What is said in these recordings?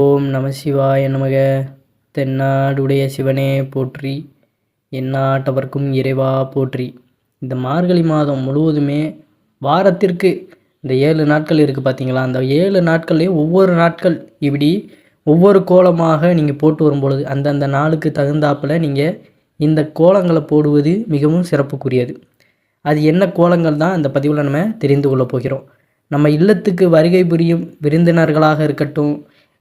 ஓம் நம சிவாய நமக. தென்னாடுடைய சிவனே போற்றி. எந்நாட்டவர்க்கும் இறைவா போற்றி. இந்த மார்கழி மாதம் முழுவதுமே வாரத்திற்கு இந்த ஏழு நாட்கள் இருக்குது பார்த்தீங்களா அந்த ஏழு நாட்கள்லேயும் ஒவ்வொரு நாட்கள் இப்படி ஒவ்வொரு கோலமாக நீங்கள் போட்டு வரும்பொழுது அந்தந்த நாளுக்கு தகுந்தாப்பில் நீங்கள் இந்த கோலங்களை போடுவது மிகவும் சிறப்புக்குரியது. அது என்ன கோலங்கள் தான்? அந்த பதிவில் நம்ம தெரிந்து கொள்ளப் போகிறோம். நம்ம இல்லத்துக்கு வருகை புரியும் விருந்தினர்களாக இருக்கட்டும்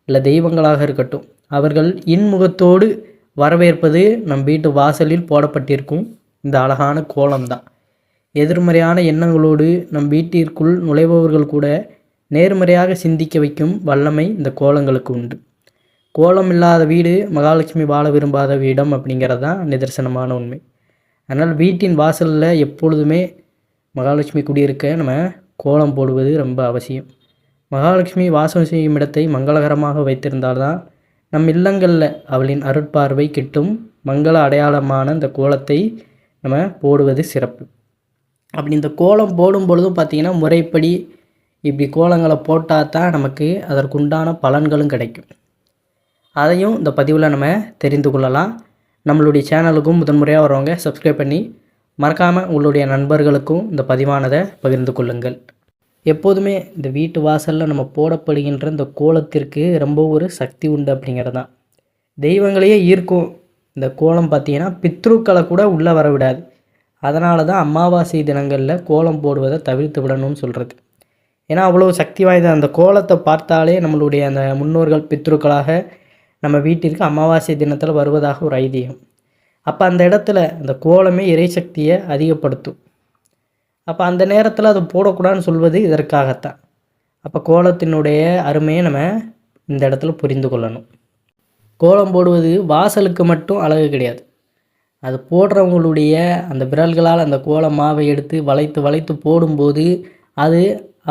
இல்லை தெய்வங்களாக இருக்கட்டும். அவர்கள் இன்முகத்தோடு வரவேற்பது நம் வீட்டு வாசலில் போடப்பட்டிருக்கும் இந்த அழகான கோலம்தான். எதிர்மறையான எண்ணங்களோடு நம் வீட்டிற்குள் நுழைபவர்கள் கூட நேர்மறையாக சிந்திக்க வைக்கும் வல்லமை இந்த கோலங்களுக்கு உண்டு. கோலம் இல்லாத வீடு மகாலட்சுமி வாழ விரும்பாத வீடம் அப்படிங்கிறது தான் நிதர்சனமான உண்மை. அதனால் வீட்டின் வாசலில் எப்பொழுதுமே மகாலட்சுமி குடியிருக்க நம்ம கோலம் போடுவது ரொம்ப அவசியம். மகாலட்சுமி வாசம் செய்யும் இடத்தை மங்களகரமாக வைத்திருந்தால்தான் நம் இல்லங்களில் அவளின் அருட்பார்வை கிட்டும் மங்கள அடையாளமான இந்த கோலத்தை நம்ம போடுவது சிறப்பு. அப்படி இந்த கோலம் போடும் பொழுதும் பார்த்திங்கன்னா முறைப்படி இப்படி கோலங்களை போட்டால் தான் நமக்கு அதற்குண்டான பலன்களும் கிடைக்கும். அதையும் இந்த பதிவில் நம்ம தெரிந்து கொள்ளலாம். நம்மளுடைய சேனலுக்கும் முதன்முறையாக வரவங்க சப்ஸ்கிரைப் பண்ணி மறக்காமல் உங்களுடைய நண்பர்களுக்கும் இந்த பதிவானதை பகிர்ந்து கொள்ளுங்கள். எப்போதுமே இந்த வீட்டு வாசலில் நம்ம போடப்படுகின்ற இந்த கோலத்திற்கு ரொம்ப ஒரு சக்தி உண்டு அப்படிங்கிறது தான் தெய்வங்களையே ஈர்க்கும் இந்த கோலம் பார்த்தீங்கன்னா பித்ருக்களை கூட உள்ளே வர விடாது அதனால தான் அமாவாசை தினங்களில் கோலம் போடுவதை தவிர்த்து விடணும்னு சொல்கிறது ஏன்னா அவ்வளோ சக்தி வாய்ந்த அந்த கோலத்தை பார்த்தாலே நம்மளுடைய அந்த முன்னோர்கள் பித்ருக்களாக நம்ம வீட்டிற்கு அமாவாசை தினத்தில் வருவதாக ஒரு ஐதீகம். அப்போ அந்த இடத்துல அந்த கோலமே இறைசக்தியை அதிகப்படுத்தும். அப்போ அந்த நேரத்தில் அது போடக்கூடாதுன்னு சொல்வது இதற்காகத்தான். அப்போ கோலத்தினுடைய அருமையை நம்ம இந்த இடத்துல புரிந்து கொள்ளணும். கோலம் போடுவது வாசலுக்கு மட்டும் அழகு கிடையாது. அது போடுறவங்களுடைய அந்த விரல்களால் அந்த கோல மாவை எடுத்து வளைத்து வளைத்து போடும்போது அது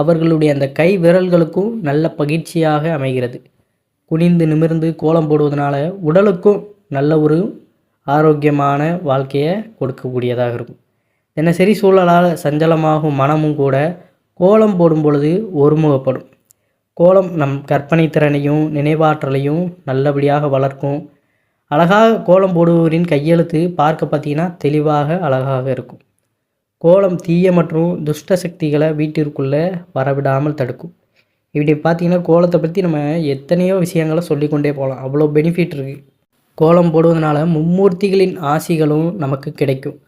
அவர்களுடைய அந்த கை விரல்களுக்கும் நல்ல பகிர்ச்சியாக அமைகிறது. குனிந்து நிமிர்ந்து கோலம் போடுவதனால உடலுக்கும் நல்ல ஒரு ஆரோக்கியமான வாழ்க்கையை கொடுக்கக்கூடியதாக இருக்கும். தினசரி சூழலால் சஞ்சலமாகும் மனமும் கூட கோலம் போடும் பொழுது ஒருமுகப்படும். கோலம் நம் கற்பனை திறனையும் நினைவாற்றலையும் நல்லபடியாக வளர்க்கும். அழகாக கோலம் போடுபவரின் கையெழுத்து பார்க்க பார்த்தீங்கன்னா தெளிவாக அழகாக இருக்கும். கோலம் தீய மற்றும் துஷ்ட சக்திகளை வீட்டிற்குள்ளே வரவிடாமல் தடுக்கும். இப்படி பார்த்தீங்கன்னா கோலத்தை பற்றி நம்ம எத்தனையோ விஷயங்களை சொல்லிக்கொண்டே போகலாம். அவ்வளோ பெனிஃபிட் இருக்குது கோலம் போடுவதனால மும்மூர்த்திகளின் ஆசிகளும் நமக்கு கிடைக்கும்.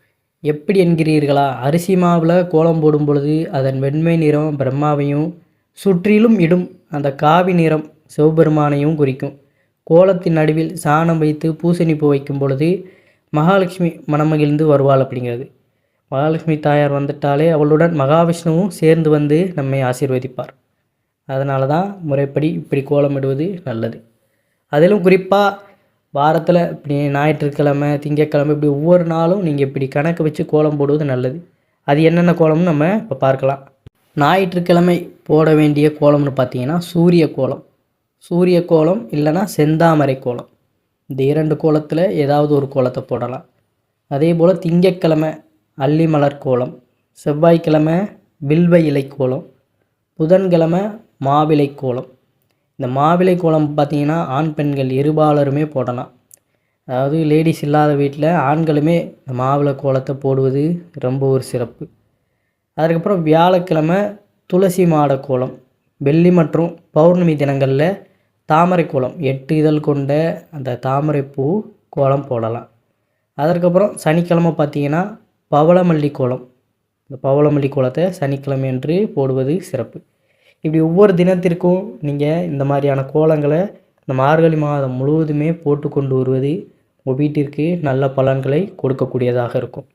எப்படி என்கிறீர்களா? அரிசி மாவில் கோலம் போடும் பொழுது அதன் வெண்மை நிறம் பிரம்மாவையும் சுற்றிலும் இடும். அந்த காவி நிறம் சிவபெருமானையும் குறிக்கும். கோலத்தின் நடுவில் சாணம் வைத்து பூசணி பூ வைக்கும் பொழுது மகாலட்சுமி மனமகிழ்ந்து வருவாள் அப்படிங்கிறது. மகாலட்சுமி தாயார் வந்துட்டாலே அவளுடன் மகாவிஷ்ணுவும் சேர்ந்து வந்து நம்மை ஆசீர்வதிப்பார். அதனால தான் முறைப்படி இப்படி கோலமிடுவது நல்லது. அதிலும் குறிப்பாக வாரத்தில் இப்படி ஞாயிற்றுக்கிழமை திங்கக்கிழமை இப்படி ஒவ்வொரு நாளும் நீங்கள் இப்படி கணக்கு வச்சு கோலம் போடுவது நல்லது. அது என்னென்ன கோலம்னு நம்ம இப்போ பார்க்கலாம். ஞாயிற்றுக்கிழமை போட வேண்டிய கோலம்னு பார்த்தீங்கன்னா சூரிய கோலம். சூரிய கோலம் இல்லைன்னா செந்தாமரை கோலம். இந்த இரண்டு கோலத்தில் ஏதாவது ஒரு கோலத்தை போடலாம். அதே போல் திங்கக்கிழமை அல்லி மலர் கோலம் செவ்வாய்க்கிழமை வில்வ இலை கோலம் புதன்கிழமை மாவிலை கோலம் இந்த மாவிலை கோலம் பார்த்திங்கன்னா ஆண் பெண்கள் இருபாலருமே போடலாம். அதாவது லேடிஸ் இல்லாத வீட்டில் ஆண்களுமே இந்த மாவிளை கோலத்தை போடுவது ரொம்ப ஒரு சிறப்பு. அதுக்கப்புறம் வியாழக்கிழமை துளசி மாட கோலம். வெள்ளி மற்றும் பௌர்ணமி தினங்களில் தாமரை கோலம். எட்டு இதழ் கொண்ட அந்த தாமரை பூ கோலம் போடலாம். அதற்கப்புறம் சனிக்கிழமை பார்த்தீங்கன்னா பவளமல்லி கோலம். இந்த பவளமல்லி கோலத்தை சனிக்கிழமை என்று போடுவது சிறப்பு. இப்படி ஒவ்வொரு தினத்திற்கும் நீங்கள் இந்த மாதிரியான கோலங்களை இந்த மார்கழி மாதம் முழுவதுமே போட்டு கொண்டு வருவது உங்கள் வீட்டிற்கு நல்ல பலன்களை கொடுக்கக்கூடியதாக இருக்கும்.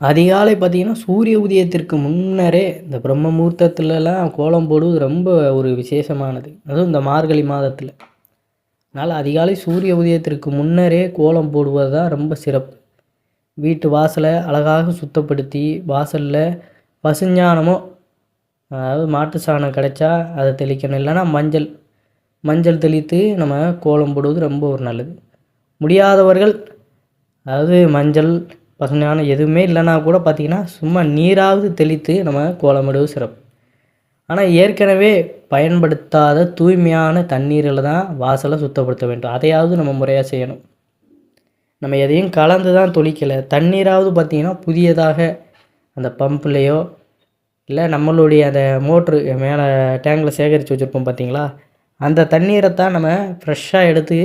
அதிகாலை பார்த்திங்கன்னா சூரிய உதயத்திற்கு முன்னரே இந்த பிரம்ம முகூர்த்தத்துலலாம் கோலம் போடுவது ரொம்ப ஒரு விசேஷமானது. அதுவும் இந்த மார்கழி மாதத்தில். அதனால் அதிகாலை சூரிய உதயத்திற்கு முன்னரே கோலம் போடுவது தான் ரொம்ப சிறப்பு. வீட்டு வாசலை அழகாக சுத்தப்படுத்தி வாசலில் பசுஞ்சானமோ அதாவது மாட்டு சாணம் கிடைச்சா அதை தெளிக்கணும். இல்லைன்னா மஞ்சள் மஞ்சள் தெளித்து நம்ம கோலம் போடுவது ரொம்ப ஒரு நல்லது. முடியாதவர்கள் அதாவது மஞ்சள் பசுமையான எதுவுமே இல்லைன்னா கூட பார்த்திங்கன்னா சும்மா நீராவது தெளித்து நம்ம கோலமிடுவது சிறப்பு. ஆனால் ஏற்கனவே பயன்படுத்தாத தூய்மையான தண்ணீரில் தான் வாசலை சுத்தப்படுத்த வேண்டும். அதையாவது நம்ம முறையாக செய்யணும். நம்ம எதையும் கலந்து தான் தொளிக்கலை. தண்ணீராவது பார்த்திங்கன்னா புதியதாக அந்த பம்புலேயோ இல்லை நம்மளுடைய அந்த மோட்ரு மேலே டேங்கில் சேகரித்து வச்சுருப்போம் பார்த்தீங்களா? அந்த தண்ணீரை தான் நம்ம ஃப்ரெஷ்ஷாக எடுத்து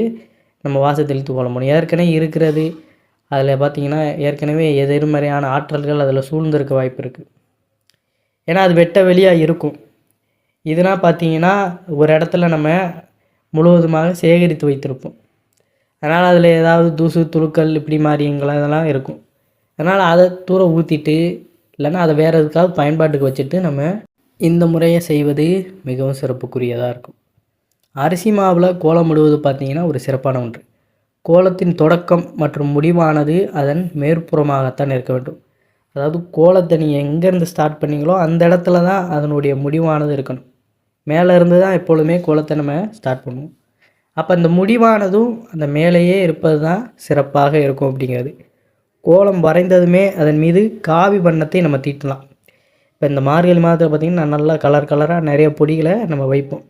நம்ம வாசல் தெளித்து கொள்ள முடியும். ஏற்கனவே இருக்கிறது. அதில் பார்த்திங்கன்னா ஏற்கனவே எதிர்மறையான ஆற்றல்கள் அதில் சூழ்ந்திருக்க வாய்ப்பு இருக்குது ஏன்னா அது வெட்ட வெளியாக இருக்கும். இதனால் பார்த்தீங்கன்னா ஒரு இடத்துல நம்ம முழுவதுமாக சேகரித்து வைத்திருப்போம். அதனால் அதில் ஏதாவது தூசு துளுக்கள் இப்படி மாதிரிங்களா இதெல்லாம் இருக்கும். அதனால் அதை தூர ஊற்றிட்டு இல்லைன்னா அதை வேறு எதுக்காவது பயன்பாட்டுக்கு வச்சுட்டு நம்ம இந்த முறையை செய்வது மிகவும் சிறப்புக்குரியதாக இருக்கும். அரிசி மாவில் கோலம் இடுவது பார்த்திங்கன்னா ஒரு சிறப்பான ஒன்று. கோலத்தின் தொடக்கம் மற்றும் முடிவானது அதன் மேற்புறமாகத்தான் இருக்க வேண்டும். அதாவது கோலத்தை நீங்கள் எங்கேருந்து ஸ்டார்ட் பண்ணீங்களோ அந்த இடத்துல தான் அதனுடைய முடிவானது இருக்கணும். மேலே இருந்து தான் எப்பொழுதுமே கோலத்தை நம்ம ஸ்டார்ட் பண்ணுவோம். அப்போ அந்த முடிவானதும் அந்த மேலேயே இருப்பது தான் சிறப்பாக இருக்கும் அப்படிங்கிறது. கோலம் வரைந்ததுமே அதன் மீது காவி வண்ணத்தை நம்ம தீட்டலாம். இப்போ இந்த மார்கழி மாதத்தில் பார்த்திங்கன்னா நல்லா கலர் கலராக நிறைய பொடிகளை நம்ம வைப்போம்.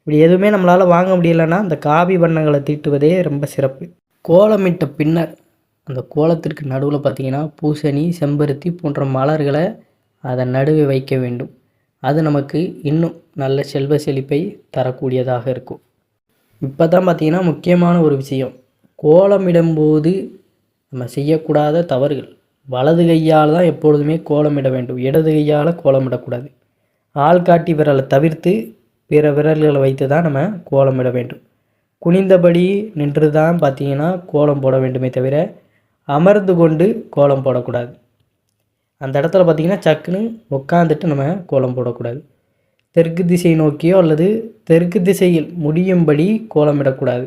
இப்படி எதுவுமே நம்மளால் வாங்க முடியலைன்னா அந்த காவி வண்ணங்களை தீட்டுவதே ரொம்ப சிறப்பு. கோலமிட்ட பின்னர் அந்த கோலத்திற்கு நடுவில் பார்த்திங்கன்னா பூசணி செம்பருத்தி போன்ற மலர்களை அதன் நடுவே வைக்க வேண்டும். அது நமக்கு இன்னும் நல்ல செல்வ செழிப்பை தரக்கூடியதாக இருக்கும். இப்போ தான் பார்த்திங்கன்னா முக்கியமான ஒரு விஷயம். கோலமிடும்போது நம்ம செய்யக்கூடாத தவறுகள். வலது கையால் தான் எப்பொழுதுமே கோலமிட வேண்டும். இடது கையால் கோலமிடக்கூடாது. ஆள்காட்டி விரலை தவிர்த்து பிற விரல்களை வைத்து தான் நம்ம கோலமிட வேண்டும். குனிந்தபடி நின்று தான் பார்த்திங்கன்னா கோலம் போட வேண்டுமே தவிர அமர்ந்து கொண்டு கோலம் போடக்கூடாது. அந்த இடத்துல பார்த்திங்கன்னா சக்குன்னு உட்காந்துட்டு நம்ம கோலம் போடக்கூடாது. தெற்கு திசை நோக்கியோ அல்லது தெற்கு திசையில் முடியும்படி கோலமிடக்கூடாது.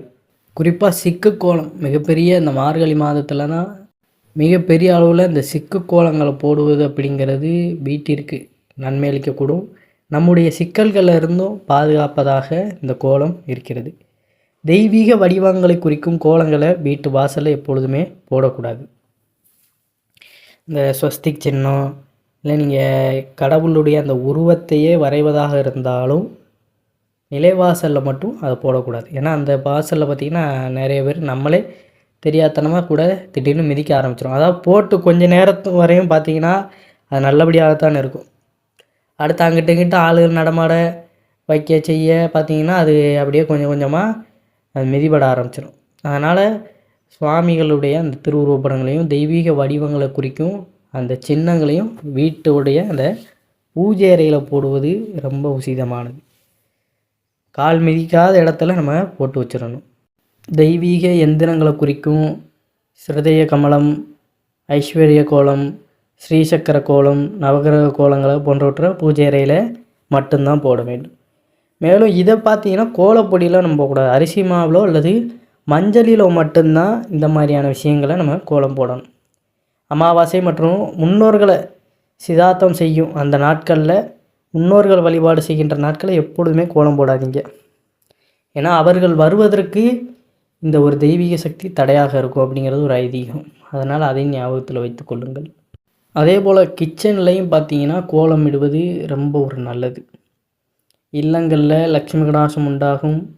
குறிப்பாக சிக்கு கோலம் மிகப்பெரிய இந்த மார்கழி மாதத்தில் தான் மிகப்பெரிய அளவில் இந்த சிக்கு கோலங்களை போடுவது அப்படிங்கிறது வீட்டிற்கு நன்மை அளிக்கக்கூடும். நம்முடைய சிக்கல்களில் இருந்தும் பாதுகாப்பதாக இந்த கோலம் இருக்கிறது. தெய்வீக வடிவங்களை குறிக்கும் கோலங்களை வீட்டு வாசலில் எப்பொழுதுமே போடக்கூடாது. இந்த ஸ்வஸ்திக் சின்னம் இல்லை நீங்கள் கடவுளுடைய அந்த உருவத்தையே வரைவதாக இருந்தாலும் நிலைவாசலில் மட்டும் அதை போடக்கூடாது. ஏன்னா அந்த வாசலில் பார்த்திங்கன்னா நிறைய பேர் நம்மளே தெரியாதனமாக கூட திடீர்னு மிதிக்க ஆரம்பிச்சிடும் அதாவது போட்டு கொஞ்ச நேரத்து வரையும் பார்த்திங்கன்னா அது நல்லபடியாகத்தான் இருக்கும். அடுத்து அங்கிட்ட இங்கிட்ட ஆளுகள் நடமாட வைக்க செய்ய பார்த்திங்கன்னா அது அப்படியே கொஞ்சம் கொஞ்சமாக அது மிதிபட ஆரம்பிச்சிடும் அதனால் சுவாமிகளுடைய அந்த திருவுருவப்படங்களையும் தெய்வீக வடிவங்களை குறிக்கும் அந்த சின்னங்களையும் வீட்டுடைய அந்த பூஜை அறையில் போடுவது ரொம்ப உசிதமானது. கால் மிதிக்காத இடத்துல நம்ம போட்டு வச்சிடணும். தெய்வீக எந்திரங்களை குறிக்கும் ஸ்ருதய கமலம் ஐஸ்வர்ய கோலம் ஸ்ரீசக்கர கோலம் நவகிரக கோலங்களை போன்றவற்றை பூஜை அறையில் மட்டும்தான் போட வேண்டும். மேலும் இதை பார்த்தீங்கன்னா கோலப்பொடியில் நம்ம போடக்கூடாது அரிசி மாவிலோ அல்லது மஞ்சளிலோ மட்டும்தான் இந்த மாதிரியான விஷயங்களை நம்ம கோலம் போடணும். அமாவாசை மற்றும் முன்னோர்களை சிதார்த்தம் செய்யும் அந்த நாட்களில் முன்னோர்கள் வழிபாடு செய்கின்ற நாட்களை எப்பொழுதுமே கோலம் போடாதீங்க. ஏன்னா அவர்கள் வருவதற்கு இந்த ஒரு தெய்வீக சக்தி தடையாக இருக்கும் அப்படிங்கிறது ஒரு ஐதீகம். அதனால் அதையும் ஞாபகத்தில் வைத்து கொள்ளுங்கள். அதே போல் கிச்சன்லேயும் பார்த்தீங்கன்னா கோலம் இடுவது ரொம்ப ஒரு நல்லது. இல்லங்களில் லக்ஷ்மி கடாசம் உண்டாகும்.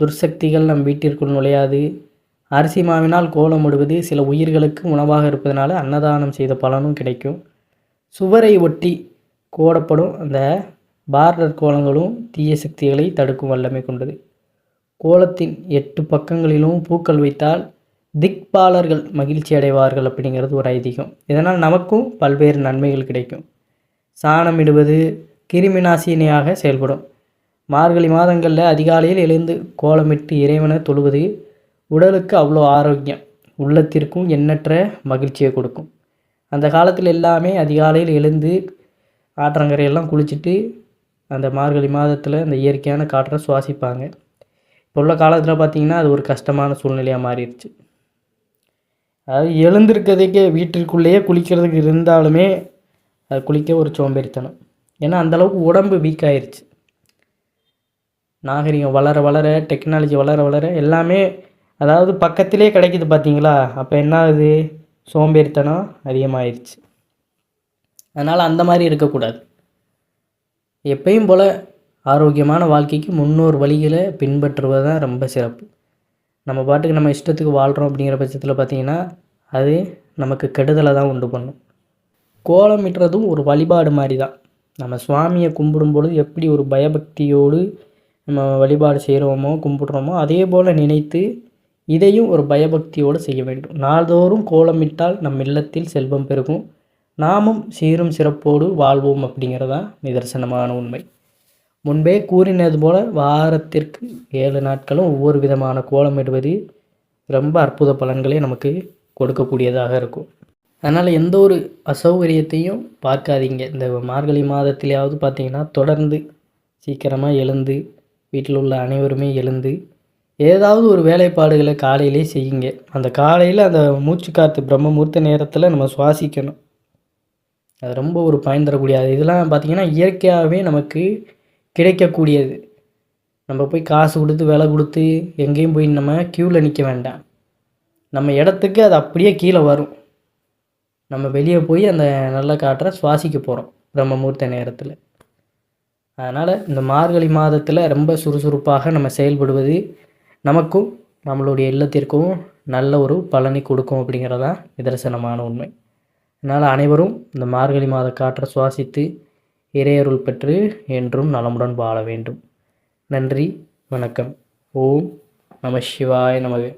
துர்சக்திகள் நம் வீட்டிற்குள் நுழையாது. அரிசி மாவினால் கோலம் இடுவது சில உயிர்களுக்கு உணவாக இருப்பதனால அன்னதானம் செய்த பலனும் கிடைக்கும். சுவரை ஒட்டி கோடப்படும் அந்த பார்டர் கோலங்களும் தீய சக்திகளை தடுக்கும் வல்லமை கொண்டது. கோலத்தின் எட்டு பக்கங்களிலும் பூக்கள் வைத்தால் திக்பாலர்கள் மகிழ்ச்சி அடைவார்கள் அப்படிங்கிறது ஒரு ஐதீகம். இதனால் நமக்கும் பல்வேறு நன்மைகள் கிடைக்கும். சாணமிடுவது கிருமி நாசினியாக செயல்படும். மார்கழி மாதங்களில் அதிகாலையில் எழுந்து கோலமிட்டு இறைவனை தொழுவது உடலுக்கு அவ்வளோ ஆரோக்கியம். உள்ளத்திற்கும் எண்ணற்ற மகிழ்ச்சியை கொடுக்கும். அந்த காலத்தில் எல்லாமே அதிகாலையில் எழுந்து ஆற்றங்கரையெல்லாம் குளிச்சுட்டு அந்த மார்கழி மாதத்தில் அந்த இயற்கையான காற்றை சுவாசிப்பாங்க. இப்போ உள்ள காலத்தில் பார்த்திங்கன்னா அது ஒரு கஷ்டமான சூழ்நிலையாக மாறிடுச்சு. அதாவது எழுந்திருக்கிறதுக்கே வீட்டிற்குள்ளேயே குளிக்கிறதுக்கு இருந்தாலுமே அது குளிக்க ஒரு சோம்பேறித்தனம். ஏன்னா அந்தளவுக்கு உடம்பு வீக் ஆயிடுச்சு நாகரிகம் வளர வளர டெக்னாலஜி வளர வளர எல்லாமே அதாவது பக்கத்திலே கிடைக்குது பார்த்தீங்களா அப்போ என்ன ஆகுது? சோம்பேறித்தனம் அதிகமாகிடுச்சு அதனால் அந்த மாதிரி இருக்கக்கூடாது. எப்பயும் போல் ஆரோக்கியமான வாழ்க்கைக்கு முன்னோர் வழிகளை பின்பற்றுவது தான் ரொம்ப சிறப்பு. நம்ம பாட்டுக்கு நம்ம இஷ்டத்துக்கு வாழ்கிறோம் அப்படிங்கிற பட்சத்தில் பார்த்திங்கன்னா அது நமக்கு கெடுதலை தான் உண்டு பண்ணும். கோலமிட்டுறதும் ஒரு வழிபாடு மாதிரி தான். நம்ம சுவாமியை கும்பிடும் பொழுது எப்படி ஒரு பயபக்தியோடு நம்ம வழிபாடு செய்கிறோமோ கும்பிட்றோமோ அதே போல் நினைத்து இதையும் ஒரு பயபக்தியோடு செய்ய வேண்டும். நாள்தோறும் கோலமிட்டால் நம் இல்லத்தில் செல்வம் பெருகும். நாமும் சீரும் சிறப்போடு வாழ்வோம் அப்படிங்கிறதான் நிதர்சனமான உண்மை. முன்பே கூறினது போல் வாரத்திற்கு ஏழு நாட்களும் ஒவ்வொரு விதமான கோலமிடுவது ரொம்ப அற்புத பலன்களை நமக்கு கொடுக்கக்கூடியதாக இருக்கும். அதனால் எந்த ஒரு அசௌகரியத்தையும் பார்க்காதீங்க. இந்த மார்கழி மாதத்திலேயாவது பார்த்தீங்கன்னா தொடர்ந்து சீக்கிரமாக எழுந்து வீட்டில் உள்ள அனைவருமே எழுந்து ஏதாவது ஒரு வேலைப்பாடுகளை காலையிலே செய்யுங்க. அந்த காலையில் அந்த மூச்சு காற்று பிரம்ம முகூர்த்த நேரத்தில் நம்ம சுவாசிக்கணும். அது ரொம்ப ஒரு பயன் தரக்கூடிய அது இதெல்லாம் பார்த்திங்கன்னா இயற்கையாகவே நமக்கு கிடைக்கக்கூடியது. நம்ம போய் காசு கொடுத்து விலை கொடுத்து எங்கேயும் போய் நம்ம க்யூவில் நிற்க வேண்டாம். நம்ம இடத்துக்கு அது அப்படியே கீழே வரும். நம்ம வெளியே போய் அந்த நல்ல காற்றை சுவாசிக்க போகிறோம் பிரம்ம முகூர்த்த நேரத்தில். அதனால் இந்த மார்கழி மாதத்தில் ரொம்ப சுறுசுறுப்பாக நம்ம செயல்படுவது நமக்கும் நம்மளுடைய இல்லத்திற்கும் நல்ல ஒரு பலனை கொடுக்கும் அப்படிங்கிறதான் நிதர்சனமான உண்மை. என்னால் அனைவரும் இந்த மார்கழி மாத காற்றை சுவாசித்து இறையருள் பெற்று என்றும் நலமுடன் வாழ வேண்டும். நன்றி வணக்கம். ஓம் நம சிவாய நமது